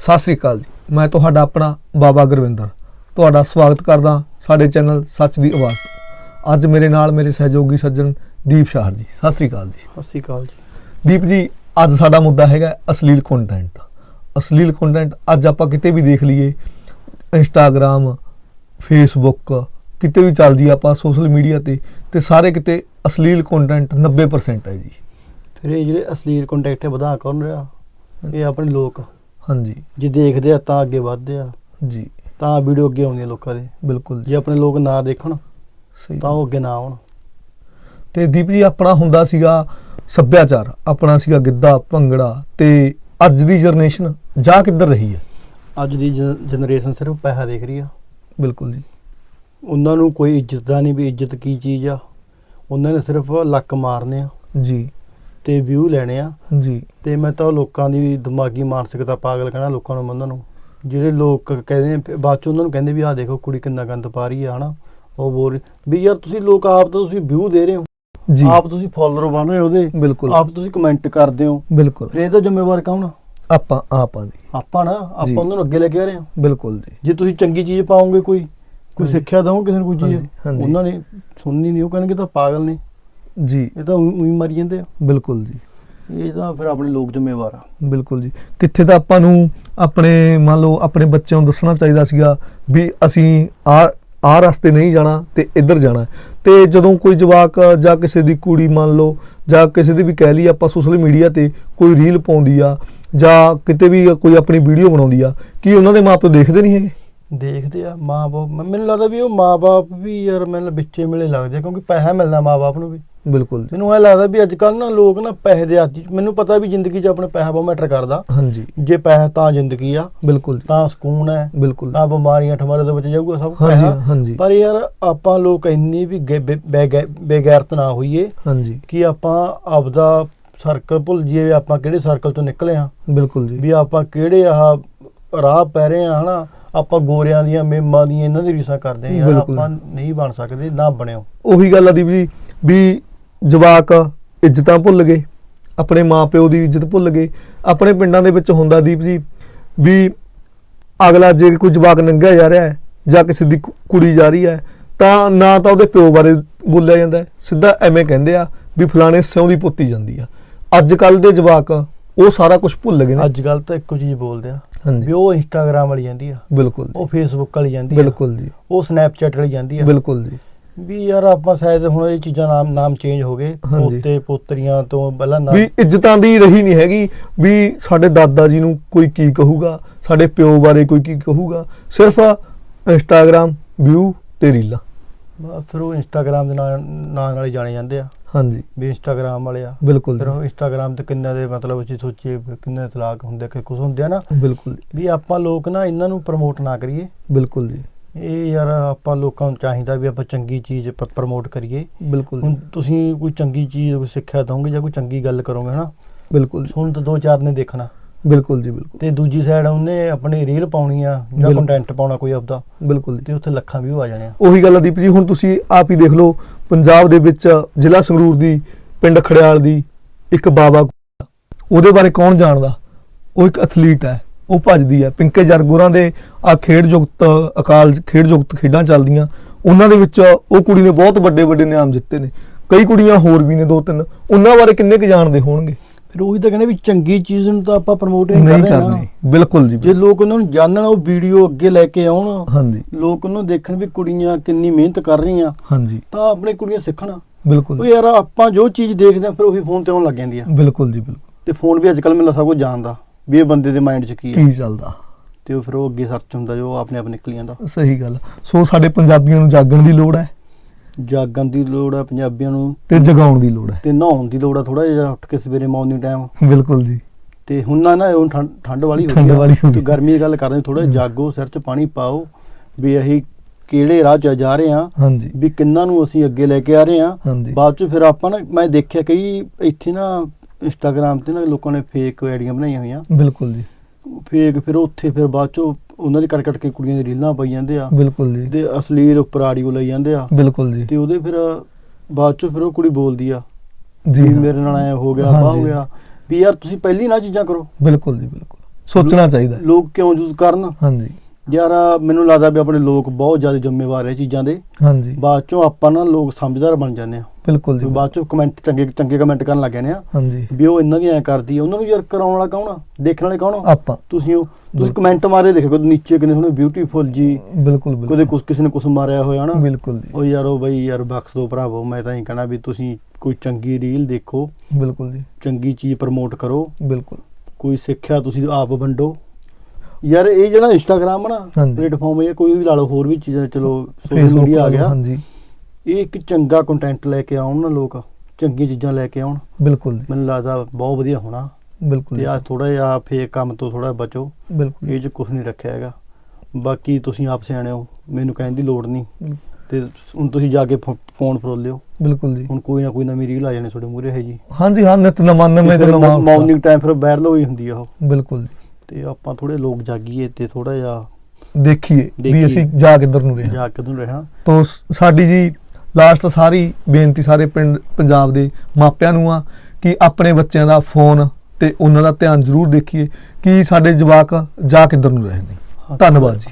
ਸਤਿ ਸ੍ਰੀ ਅਕਾਲ ਜੀ। ਮੈਂ ਤੁਹਾਡਾ ਆਪਣਾ ਬਾਬਾ ਗੁਰਵਿੰਦਰ। ਤੁਹਾਡਾ ਸਵਾਗਤ ਕਰਦਾ ਸਾਡੇ ਚੈਨਲ ਸੱਚ ਦੀ ਆਵਾਜ਼। ਅੱਜ ਮੇਰੇ ਨਾਲ ਮੇਰੇ ਸਹਿਯੋਗੀ ਸੱਜਣ ਦੀਪ ਸ਼ਾਹਰ ਜੀ। ਸਤਿ ਸ੍ਰੀ ਅਕਾਲ ਜੀ। ਸਤਿ ਸ਼੍ਰੀ ਅਕਾਲ ਜੀ। ਦੀਪ ਜੀ ਅੱਜ ਸਾਡਾ ਮੁੱਦਾ ਹੈਗਾ ਅਸ਼ਲੀਲ ਕੰਟੈਂਟ ਅਸ਼ਲੀਲ ਕੰਟੈਂਟ ਅੱਜ ਆਪਾਂ ਕਿਤੇ ਵੀ ਦੇਖ ਲਈਏ। ਇੰਸਟਾਗ੍ਰam ਫੇਸਬੁੱਕ ਕਿਤੇ ਵੀ ਚੱਲ ਜੀ ਆਪਾਂ ਸੋਸ਼ਲ ਮੀਡੀਆ ਤੇ ਤੇ ਸਾਰੇ ਕਿਤੇ ਅਸ਼ਲੀਲ ਕੰਟੈਂਟ 90% ਹੈ ਜੀ। ਫਿਰ ਇਹ ਜਿਹੜੇ ਅਸਲੀਲ ਕੰਟੈਕਟ ਵਧਾ ਕੌਣ ਰਿਹਾ? ਇਹ ਆਪਣੇ ਲੋਕ। ਹਾਂਜੀ। ਜੇ ਦੇਖਦੇ ਆ ਤਾਂ ਅੱਗੇ ਵੱਧਦੇ ਆ। ਜੀ। ਤਾਂ ਵੀਡੀਓ ਅੱਗੇ ਆਉਂਦੀਆਂ ਲੋਕਾਂ ਦੇ। ਬਿਲਕੁਲ ਜੀ। ਜੇ ਆਪਣੇ ਲੋਕ ਨਾ ਦੇਖਣ ਸਹੀ ਤਾਂ ਉਹ ਅੱਗੇ ਨਾ ਆਉਣ। ਤੇ ਦੀਪ ਜੀ ਆਪਣਾ ਹੁੰਦਾ ਸੀਗਾ ਸੱਭਿਆਚਾਰ ਆਪਣਾ ਸੀਗਾ ਗਿੱਧਾ ਭੰਗੜਾ ਤੇ ਅੱਜ ਦੀ ਜਨਰੇਸ਼ਨ ਜਾ ਕਿੱਧਰ ਰਹੀ ਹੈ? ਅੱਜ ਦੀ ਜਨਰੇਸ਼ਨ ਸਿਰਫ ਪੈਸਾ ਦੇਖ ਰਹੀ ਆ। ਬਿਲਕੁਲ ਜੀ। ਉਹਨਾਂ ਨੂੰ ਕੋਈ ਇੱਜ਼ਤ ਦਾ ਨਹੀਂ ਵੀ ਇੱਜ਼ਤ ਕੀ ਚੀਜ਼ ਆ। ਉਹਨਾਂ ਨੇ ਸਿਰਫ ਲੱਕ ਮਾਰਨੇ ਆ। ਜੀ। ਤੇ ਵਿਊ ਲੈਣੇ ਆ। ਜੀ। ਤੇ ਮੈਂ ਤਾਂ ਲੋਕਾਂ ਦੀ ਦਿਮਾਗੀ ਮਾਨਸਿਕਤਾ ਪਾਗਲ ਕਹਿਣਾ ਲੋਕਾਂ ਨੂੰ ਮੰਨਣ ਨੂੰ। ਜਿਹੜੇ ਲੋਕ ਕਹਿੰਦੇ ਬਾਅਦ ਚ ਉਹਨਾਂ ਨੂੰ ਕਹਿੰਦੇ ਵੀ ਆਹ ਦੇਖੋ ਕੁੜੀ ਕਿੰਨਾ ਗੰਦ ਪਾ ਰਹੀ ਆ ਹਨਾ? ਉਹ ਬੋਲ ਵੀ ਯਾਰ ਤੁਸੀਂ ਲੋਕ ਆਪ ਤਾਂ ਤੁਸੀਂ ਵਿਊ ਦੇ ਰਹੇ ਹੋ। ਜੀ। ਆਪ ਤੁਸੀਂ ਫਾਲੋਅਰ ਬਣ ਰਹੇ ਉਹਦੇ। ਬਿਲਕੁਲ। ਆਪ ਤੁਸੀਂ ਕਮੈਂਟ ਕਰਦੇ ਹੋ। ਬਿਲਕੁਲ। ਫਿਰ ਇਹਦਾ ਜ਼ਿੰਮੇਵਾਰ ਕੌਣ? ਆਪਾਂ ਆਪਾਂ ਜੀ। ਆਪਾਂ ਨਾ। ਆਪਾਂ ਉਹਨਾਂ ਨੂੰ ਅੱਗੇ ਲੈ ਕੇ ਆ ਰਹੇ ਹਾਂ। ਬਿਲਕੁਲ ਜੀ। ਜੇ ਤੁਸੀਂ ਚੰਗੀ ਚੀਜ਼ ਪਾਓਗੇ ਕੋਈ ਕੋਈ। ਸਿੱਖਿਆ ਦਵੋ ਕਿਸੇ ਨੂੰ ਕੋਈ ਚੀਜ਼। ਉਹਨਾਂ ਨੇ ਸੁਣਨੀ ਨਹੀਂ ਉਹ ਕਹਿਣਗੇ ਤਾਂ ਪਾਗਲ ਨੇ। ਜੀ। ਇਹ ਤਾਂ ਉਹੀ ਮਰੀ ਜਾਂਦੇ ਆ। ਬਿਲਕੁਲ ਜੀ। ਇਹ ਤਾਂ ਫਿਰ ਆਪਣੇ ਲੋਕ ਜ਼ਿੰਮੇਵਾਰ ਆ। ਬਿਲਕੁਲ ਜੀ। ਕਿੱਥੇ ਤਾਂ ਆਪਾਂ ਨੂੰ ਆਪਣੇ ਮੰਨ ਲਓ ਆਪਣੇ ਬੱਚਿਆਂ ਨੂੰ ਦੱਸਣਾ ਚਾਹੀਦਾ ਸੀਗਾ ਵੀ ਅਸੀਂ ਆ ਆ ਰਸਤੇ ਨਹੀਂ ਜਾਣਾ ਤੇ ਇੱਧਰ ਜਾਣਾ। ਤੇ ਜਦੋਂ ਕੋਈ ਜਵਾਕ ਜਾਂ ਕਿਸੇ ਦੀ ਕੁੜੀ ਮੰਨ ਲਓ ਜਾਂ ਕਿਸੇ ਦੀ ਵੀ ਕਹਿ ਲਈ ਆਪਾਂ ਸੋਸ਼ਲ ਮੀਡੀਆ ਤੇ ਕੋਈ ਰੀਲ ਪਾਉਂਦੀ ਆ ਜਾਂ ਕਿਤੇ ਵੀ ਕੋਈ ਆਪਣੀ ਵੀਡੀਓ ਬਣਾਉਂਦੀ ਆ ਕੀ ਉਹਨਾਂ ਦੇ ਮਾਪੇ ਦੇਖਦੇ ਨਹੀਂ ਹੈਗੇ? ਦੇਖਦੇ ਆ ਮਾਂ-ਬਾਪ। ਮੈਨੂੰ ਲੱਗਦਾ ਵੀ ਉਹ ਮਾਂ-ਬਾਪ ਵੀ ਯਾਰ ਮੈਨੂੰ ਵਿੱਚੇ ਮਿਲੇ ਲੱਗਦੇ ਆ, ਕਿਉਂਕਿ ਪੈਸਾ ਮਿਲਦਾ ਮਾਂ-ਬਾਪ ਨੂੰ ਵੀ। ਬਿਲਕੁਲ ਜੀ। ਮੈਨੂੰ ਇਹ ਲੱਗਦਾ ਵੀ ਅੱਜ ਕੱਲ ਨਾ ਲੋਕ ਨਾ ਪੈਸੇ ਦੇ ਆਦੀ ਮੈਨੂੰ ਪਤਾ ਵੀ ਜ਼ਿੰਦਗੀ 'ਚ ਆਪਣੇ ਪੈਸਾ ਬਹੁਤ ਮੈਟਰ ਕਰਦਾ। ਹਾਂਜੀ। ਜੇ ਪੈਸਾ ਤਾਂ ਜ਼ਿੰਦਗੀ ਆ ਬਿਲਕੁਲ ਜੀ। ਤਾਂ ਸਕੂਨ ਹੈ ਬਿਲਕੁਲ। ਨਾ ਬਿਮਾਰੀਆਂ ਠਮਾਰੇ ਦੇ ਵਿੱਚ ਜਾਊਗਾ ਸਭ ਪੈਸਾ। ਹਾਂਜੀ ਪਰ ਯਾਰ ਆਪਾਂ ਲੋਕ ਇੰਨੀ ਵੀ ਬੇਗੈਰਤ ਨਾ ਹੋਈਏ ਹਾਂਜੀ। ਕਿ ਆਪਾਂ ਆਪਦਾ ਸਰਕਲ ਭੁੱਲ ਜਾਈਏ ਵੀ ਆਪਾਂ ਕਿਹੜੇ ਸਰਕਲ ਤੋਂ ਨਿਕਲੇ ਆ ਬਿਲਕੁਲ ਜੀ। ਵੀ ਆਪਾਂ ਕਿਹੜੇ ਆਹ ਰਾਹ ਪੈ ਰਹੇ ਆ ਹਨਾ? ਆਪਾਂ ਗੋਰਿਆਂ ਦੀਆਂ ਮੇਮਾਂ ਦੀਆਂ ਇਹਨਾਂ ਦੀ ਰੀਸਾਂ ਕਰਦੇ ਆ। ਆਪਾਂ ਨਹੀਂ ਬਣ ਸਕਦੇ ਨਾ ਬਣਿਓ। ਉਹੀ ਗੱਲ ਆ ਦੀਪ ਜੀ ਵੀ ਜਵਾਕ ਇੱਜ਼ਤਾਂ ਭੁੱਲ ਗਏ ਆਪਣੇ ਮਾਪਿਓ ਦੀ ਇੱਜ਼ਤ ਭੁੱਲ ਗਏ ਆਪਣੇ ਪਿੰਡਾਂ ਦੇ ਵਿੱਚ ਹੁੰਦਾ ਦੀਪ ਜੀ ਵੀ ਅਗਲਾ ਜੇ ਕੋਈ ਜਵਾਕ ਨੰਗਿਆ ਜਾ ਰਿਹਾ ਹੈ ਜਾਂ ਕਿਸੇ ਦੀ ਕੁੜੀ ਜਾ ਰਹੀ ਹੈ ਤਾਂ ਨਾ ਤਾਂ ਉਹਦੇ ਪਿਓ ਬਾਰੇ ਬੋਲਿਆ ਜਾਂਦਾ ਸਿੱਧਾ ਐਵੇਂ ਕਹਿੰਦੇ ਆ ਵੀ ਫਲਾਣੇ ਸਿਉਂ ਦੀ ਪੁੱਤੀ ਜਾਂਦੀ ਆ। ਅੱਜ ਕੱਲ ਦੇ ਜਵਾਕ ਉਹ ਸਾਰਾ ਕੁਝ ਭੁੱਲ ਗਏ ਨੇ। ਅੱਜ ਕੱਲ ਤਾਂ ਇੱਕੋ ਚੀਜ਼ ਬੋਲਦੇ ਆ। ਵੀ ਉਹ ਇੰਸਟਾਗ੍ਰਾਮ ਵਾਲੀ ਜਾਂਦੀ ਆ। ਬਿਲਕੁਲ ਉਹ ਫੇਸਬੁੱਕ ਵਾਲੀ ਜਾਂਦੀ ਆ। ਬਿਲਕੁਲ ਜੀ। ਉਹ ਸਨੈਪਚੈਟ ਵਾਲੀ ਜਾਂਦੀ ਆ। ਬਿਲਕੁਲ ਜੀ। ਵੀ ਯਾਰ ਆਪਾਂ ਸ਼ਾਇਦ ਹੁਣ ਇਹ ਚੀਜ਼ਾਂ ਨਾਮ ਨਾਮ ਚੇਂਜ ਹੋ ਗਏ। ਪੋਤੇ ਪੋਤਰੀਆਂ ਤੋਂ ਪਹਿਲਾਂ ਨਾਮ ਵੀ ਇੱਜ਼ਤਾਂ ਦੀ ਰਹੀ ਨਹੀਂ ਹੈਗੀ ਵੀ ਸਾਡੇ ਦਾਦਾ ਜੀ ਨੂੰ ਕੋਈ ਕੀ ਕਹੂਗਾ ਸਾਡੇ ਪਿਓ ਬਾਰੇ ਕੋਈ ਕੀ ਕਹੂਗਾ। ਸਿਰਫ ਇੰਸਟਾਗ੍ਰam ਵਿਊ ਤੇ ਰੀਲਾਂ। ਬਸ ਫਿਰ ਉਹ ਇੰਸਟਾਗ੍ਰਾਮ ਦੇ ਨਾਲ ਹੀ ਜਾਣੇ ਜਾਂਦੇ ਆ। ਹਾਂਜੀ। ਵੀ ਇੰਸਟਾਗ੍ਰਾਮ ਵਾਲੇ ਆ। ਬਿਲਕੁਲ ਫਿਰ ਉਹ ਜੀ, ਇੰਸਟਾਗ੍ਰਾਮ ਤੇ ਕਿੰਨੇ ਦੇ ਮਤਲਬ ਅਸੀਂ ਸੋਚੀਏ ਕਿੰਨੇ ਤਲਾਕ ਹੁੰਦੇ ਕਿ ਕੁਝ ਹੁੰਦੇ ਆ ਨਾ। ਬਿਲਕੁਲ ਵੀ ਆਪਾਂ ਲੋਕ ਨਾ ਇਹਨਾਂ ਨੂੰ ਪ੍ਰਮੋਟ ਨਾ ਕਰੀਏ। ਬਿਲਕੁਲ ਜੀ। ਇਹ ਯਾਰ ਆਪਾਂ ਲੋਕਾਂ ਨੂੰ ਚਾਹੀਦਾ ਵੀ ਆਪਾਂ ਚੰਗੀ ਚੀਜ਼ ਪ੍ਰਮੋਟ ਕਰੀਏ। ਬਿਲਕੁਲ। ਹੁਣ ਤੁਸੀਂ ਕੋਈ ਚੰਗੀ ਚੀਜ਼ ਕੋਈ ਸਿੱਖਿਆ ਦੋਗੇ ਜਾਂ ਕੋਈ ਚੰਗੀ ਗੱਲ ਕਰੋਗੇ ਹਨਾ? ਬਿਲਕੁਲ ਸੁਣ ਤਾਂ ਦੋ ਚਾਰ ਨੇ ਦੇਖਣਾ। ਬਿਲਕੁਲ ਜੀ ਬਿਲਕੁਲ। ਤੇ ਦੂਜੀ ਸਾਈਡ ਉਹਨੇ ਆਪਣੀ ਰੀਲ ਪਾਉਣੀ ਆ ਜਾਂ। ਕੰਟੈਂਟ ਪਾਉਣਾ ਕੋਈ ਆਪਦਾ। ਬਿਲਕੁਲ ਤੇ ਉੱਥੇ ਲੱਖਾਂ ਵਿਊ ਆ ਜਾਣੇ ਆ। ਉਹੀ ਗੱਲ ਆ ਦੀਪ ਜੀ ਹੁਣ ਤੁਸੀਂ ਆਪ ਹੀ ਦੇਖ ਲਓ ਪੰਜਾਬ ਦੇ ਵਿੱਚ ਜ਼ਿਲ੍ਹਾ ਸੰਗਰੂਰ ਦੀ ਪਿੰਡ ਖੜਿਆਲ ਦੀ ਇੱਕ ਬਾਬਾ ਉਹਦੇ ਬਾਰੇ ਕੌਣ ਜਾਣਦਾ? ਉਹ ਇੱਕ ਐਥਲੀਟ ਹੈ। ਉਹ ਭੱਜਦੀ ਹੈ ਪਿੰਕੇ ਜਰਗੁਰਾਂ ਦੇ ਆ ਖੇਡ ਜੁਗਤ ਅਕਾਲ ਖੇਡ ਜੁਗਤ ਖੇਡਾਂ ਚੱਲਦੀਆਂ। ਉਹਨਾਂ ਦੇ ਵਿੱਚ ਉਹ ਕੁੜੀ ਨੇ ਬਹੁਤ ਵੱਡੇ ਵੱਡੇ ਇਨਾਮ ਜਿੱਤੇ ਨੇ। ਕਈ ਕੁੜੀਆਂ ਹੋਰ ਵੀ ਨੇ ਦੋ ਤਿੰਨ। ਉਹਨਾਂ ਬਾਰੇ ਕਿੰਨੇ ਕੁ ਜਾਣਦੇ ਹੋਣਗੇ? ਫਿਰ ਉਹੀ ਤਾਂ ਕਹਿੰਦੇ ਵੀ ਚੰਗੀ ਚੀਜ਼ ਨੂੰ ਤਾਂ ਆਪਾਂ ਪ੍ਰਮੋਟ ਨਹੀਂ ਕਰ ਨਹੀਂ ਰਹੇ ਨਾ। ਬਿਲਕੁਲ ਜੀ ਜੇ ਲੋਕ ਉਹਨਾਂ ਨੂੰ ਜਾਣਨ ਉਹ ਵੀਡੀਓ ਅੱਗੇ ਲੈ ਕੇ ਆਉਣ। ਹਾਂਜੀ। ਲੋਕ ਉਹਨੂੰ ਦੇਖਣ ਵੀ ਕੁੜੀਆਂ ਕਿੰਨੀ ਮਿਹਨਤ ਕਰ ਰਹੀਆਂ। ਹਾਂਜੀ। ਤਾਂ ਆਪਣੇ ਕੁੜੀਆਂ ਸਿੱਖਣ। ਬਿਲਕੁਲ। ਉਹ ਯਾਰ ਆਪਾਂ ਜੋ ਚੀਜ਼ ਦੇਖਦੇ ਆ ਫਿਰ ਉਹੀ ਫੋਨ ਤੇ ਆਉਣ ਲੱਗ ਜਾਂਦੀ ਆ ਬਿਲਕੁਲ ਜੀ ਬਿਲਕੁਲ। ਤੇ ਫੋਨ ਵੀ ਅੱਜ ਕੱਲ ਮੈਨੂੰ ਸਭ ਕੁਝ ਜਾਣਦਾ। ਵੀ ਇਹ ਬੰਦੇ ਦੇ ਮਾਈਂਡ 'ਚ ਕੀ ਹੈ ਕੀ ਚੱਲਦਾ? ਤੇ ਉਹ ਫਿਰ ਉਹ ਅੱਗੇ ਸਰਚ ਹੁੰਦਾ ਜੋ ਆਪਣੇ ਆਪ ਨਿਕਲ ਜਾਂਦਾ ਸਹੀ ਗੱਲ। ਸੋ ਸਾਡੇ ਪੰਜਾਬੀਆਂ ਨੂੰ ਜਾਗਣ ਦੀ ਲੋੜ ਹੈ? ਜਾਗਣ ਦੀ ਲੋੜ ਆ ਪੰਜਾਬੀਆਂ ਨੂੰ ਤੇ ਜਗਾਉਣ ਦੀ ਲੋੜ ਹੈ? ਤੇ ਨਹਾਉਣ ਦੀ ਲੋੜ ਆ ਥੋੜਾ ਜਿਹਾ ਉੱਠ ਕੇ ਸਵੇਰੇ ਮਾਰਨਿੰਗ ਟਾਈਮ ਬਿਲਕੁਲ ਜੀ। ਤੇ ਹੁਣ ਨਾ ਨਾ ਹੁਣ ਠੰਡ ਠੰਡ ਵਾਲੀ ਹੋ ਠੰਡ। ਵਾਲੀ ਹੋ ਗਈ। ਤੇ ਗਰਮੀ ਦੀ ਗੱਲ ਕਰਦੇ ਥੋੜਾ ਹਮ। ਜਾਗੋ ਸਿਰ 'ਚ ਪਾਣੀ ਪਾਓ ਵੀ ਅਸੀਂ ਕਿਹੜੇ ਰਾਹ 'ਚ ਜਾ ਰਹੇ ਆ ਹਾਂਜੀ। ਵੀ ਕਿੰਨਾਂ ਨੂੰ ਅਸੀਂ ਅੱਗੇ ਲੈ ਕੇ ਆ ਰਹੇ ਆ ਹਾਂਜੀ। ਬਾਅਦ 'ਚ ਫਿਰ ਆਪਾਂ ਨਾ ਮੈਂ ਦੇਖਿਆ ਕਈ ਇੱਥੇ ਨਾ ਇੰਸਟਾਗ੍ਰam ਤੇ ਨਾ ਲੋਕਾਂ ਨੇ ਫੇਕ ਆਈਡੀਆਂ ਬਣਾਈਆਂ ਹੋਈਆਂ। ਬਿਲਕੁਲ ਜੀ। ਫੇਕ ਫਿਰ ਉੱਥੇ ਫਿਰ ਬਾਅਦ 'ਚੋਂ ਉਹਨਾਂ ਦੀ ਕੱਟ ਕੱਟ ਕੇ ਕੁੜੀਆਂ ਦੀ ਰੀਲਾਂ ਪਾਈ ਜਾਂਦੇ ਆ। ਬਿਲਕੁਲ ਜੀ। ਤੇ ਅਸਲੀਲ ਉੱਪਰ ਆਡੀਓ ਲਈ ਜਾਂਦੇ ਆ। ਬਿਲਕੁਲ ਜੀ। ਤੇ ਉਹਦੇ ਫਿਰ ਬਾਅਦ 'ਚੋਂ ਫਿਰ ਉਹ ਕੁੜੀ ਬੋਲਦੀ ਆ ਜੀ। ਮੇਰੇ ਨਾਲ ਐ ਹੋ ਗਿਆ ਬਾਹ ਹੋ। ਗਿਆ। ਵੀ ਯਾਰ ਤੁਸੀਂ ਪਹਿਲੀ ਨਾ ਚੀਜ਼ਾਂ ਕਰੋ। ਬਿਲਕੁਲ ਜੀ ਬਿਲਕੁਲ। ਸੋਚਣਾ ਚਾਹੀਦਾ। ਲੋਕ ਕਿਉਂ ਯੂਜ਼ ਕਰਨ? ਹਾਂਜੀ। ਯਾਰ ਮੈਨੂੰ ਲੱਗਦਾ ਵੀ ਆਪਣੇ ਲੋਕ ਬਹੁਤ ਜ਼ਿਆਦਾ ਜ਼ਿੰਮੇਵਾਰ ਹੈ ਚੀਜ਼ਾਂ ਦੇ। ਹਾਂਜੀ। ਬਾਅਦ ਚੋਂ ਆਪਾਂ ਨਾ ਲੋਕ ਸਮਝਦਾਰ ਬਣ ਜਾਂਦੇ ਆ। ਬਿਲਕੁਲ ਜੀ ਬਾਅਦ ਚੋਂ ਕਮੈਂਟ ਚੰਗੇ ਚੰਗੇ ਕਮੈਂਟ ਕਰਨ ਲੱਗ ਜਾਂਦੇ ਆ। ਹਾਂਜੀ। ਵੀ ਉਹ ਇਹਨਾਂ ਦੀ ਐ ਕਰਦੀ ਆ ਉਹਨਾਂ ਨੂੰ ਯਾਰ ਕਰਾਉਣ ਵਾਲਾ ਕੌਣ ਆ? ਦੇਖਣ ਵਾਲੇ ਕੌਣ ਆ? ਆਪਾਂ। ਤੁਸੀਂ ਉਹ ਤੁਸੀਂ। ਕਮੈਂਟ ਮਾਰੇ ਦੇਖੋ ਨੀਚੇ ਕਿੰਨੇ ਸੋਹਣੇ ਬਿਊਟੀਫੁਲ ਜੀ। ਬਿਲਕੁਲ ਕਦੇ ਬਿਲਕੁਲ ਕੁਛ ਕਿਸੇ ਨੇ ਕੁਛ ਮਾਰਿਆ ਹੋਇਆ ਹਨਾ ਬਿਲਕੁਲ ਜੀ। ਉਹ ਯਾਰ ਉਹ ਬਈ ਯਾਰ ਬਖਸ਼ ਦੋ ਭਰਾਵੋ ਮੈਂ ਤਾਂ ਹੀ ਕਹਣਾ ਵੀ ਤੁਸੀਂ ਕੋਈ ਚੰਗੀ ਰੀਲ ਦੇਖੋ। ਬਿਲਕੁਲ ਜੀ। ਚੰਗੀ ਚੀਜ਼ ਪ੍ਰਮੋਟ ਕਰੋ। ਬਿਲਕੁਲ। ਕੋਈ ਸਿੱਖਿਆ ਤੁਸੀਂ ਆਪ ਵੰਡੋ। ਯਾਰ ਇਹ ਜਿਹੜਾ ਇੰਸਟਾਗ੍ਰਾਮ ਨਾ ਹਾਂਜੀ। ਪਲੇਟਫਾਰਮ ਇਹ ਕੋਈ ਵੀ ਲਾ ਲਓ ਹੋਰ ਵੀ ਚੀਜ਼ਾਂ ਚਲੋ ਸੋਸ਼ਲ Facebook ਮੀਡੀਆ ਆ ਗਿਆ। ਹਾਂਜੀ। ਇਹ ਇੱਕ ਚੰਗਾ ਕੰਟੈਂਟ ਲੈ ਕੇ ਆਉਣ ਨਾ ਲੋਕ ਚੰਗੀਆਂ ਚੀਜ਼ਾਂ ਲੈ ਕੇ ਆਉਣ। ਬਿਲਕੁਲ। ਜੀ ਮੈਨੂੰ ਲੱਗਦਾ ਬਹੁਤ ਵਧੀਆ ਹੋਣਾ। ਬਿਲਕੁਲ। ਤੇ ਜੀ, ਆ ਥੋੜਾ ਜਿਹਾ ਫੇਕ ਕੰਮ ਤੋਂ ਥੋੜਾ ਬਚੋ। ਬਿਲਕੁਲ। ਇਹ ਚ ਕੁਝ ਨਹੀਂ ਰੱਖਿਆ ਹੈਗਾ। ਬਾਕੀ ਤੁਸੀਂ ਆਪ ਸਿਆਣੇ ਹੋ ਮੈਨੂੰ ਕਹਿਣ ਦੀ ਲੋੜ ਨਹੀਂ। ਬਿਲਕੁਲ। ਤੇ ਹੁਣ ਤੁਸੀਂ ਜਾ ਕੇ ਫੋ- ਫੋਨ ਫਰੋਲਿਓ ਬਿਲਕੁਲ ਜੀ। ਹੁਣ ਕੋਈ ਨਾ ਕੋਈ ਨਵੀਂ ਰੀਲ ਆ ਜਾਣੀ ਤੁਹਾਡੇ ਮੂਹਰੇ ਹੈ ਜੀ। ਹਾਂਜੀ ਹਾਂ ਨਿਤ ਨਵਾਂ ਨਵੇਂ ਤੇ ਨਵਾਂ ਮਾਰਨਿੰਗ ਟਾਈਮ ਫਿਰ ਵਾਇਰਲ ਹੋਈ ਹੁੰਦੀ ਆ ਉਹ। ਬਿਲਕੁਲ ਜੀ। ਤੇ ਆਪਾਂ ਥੋੜੇ ਲੋਕ ਜਾਗੀਏ ਤੇ ਥੋੜਾ ਜਿਹਾ ਦੇਖੀਏ ਵੀ। ਅਸੀਂ ਜਾ ਕਿੱਧਰ ਨੂੰ ਰਹੇ ਹਾਂ। ਜਾ ਕਦੋਂ ਰਹਾ ਤੋ ਸਾਡੀ ਜੀ ਲਾਸਟ ਸਾਰੀ ਬੇਨਤੀ ਸਾਰੇ ਪਿੰਡ ਪੰਜਾਬ ਦੇ ਮਾਪਿਆਂ ਨੂੰ ਆ ਕਿ ਆਪਣੇ ਬੱਚਿਆਂ ਦਾ ਫੋਨ ਤੇ ਉਹਨਾਂ ਦਾ ਧਿਆਨ ਜ਼ਰੂਰ ਦੇਖੀਏ ਕਿ ਸਾਡੇ ਜਵਾਕ ਜਾ ਕਿੱਧਰ ਨੂੰ ਰਹੇ ਨੇ। ਧੰਨਵਾਦ ਜੀ।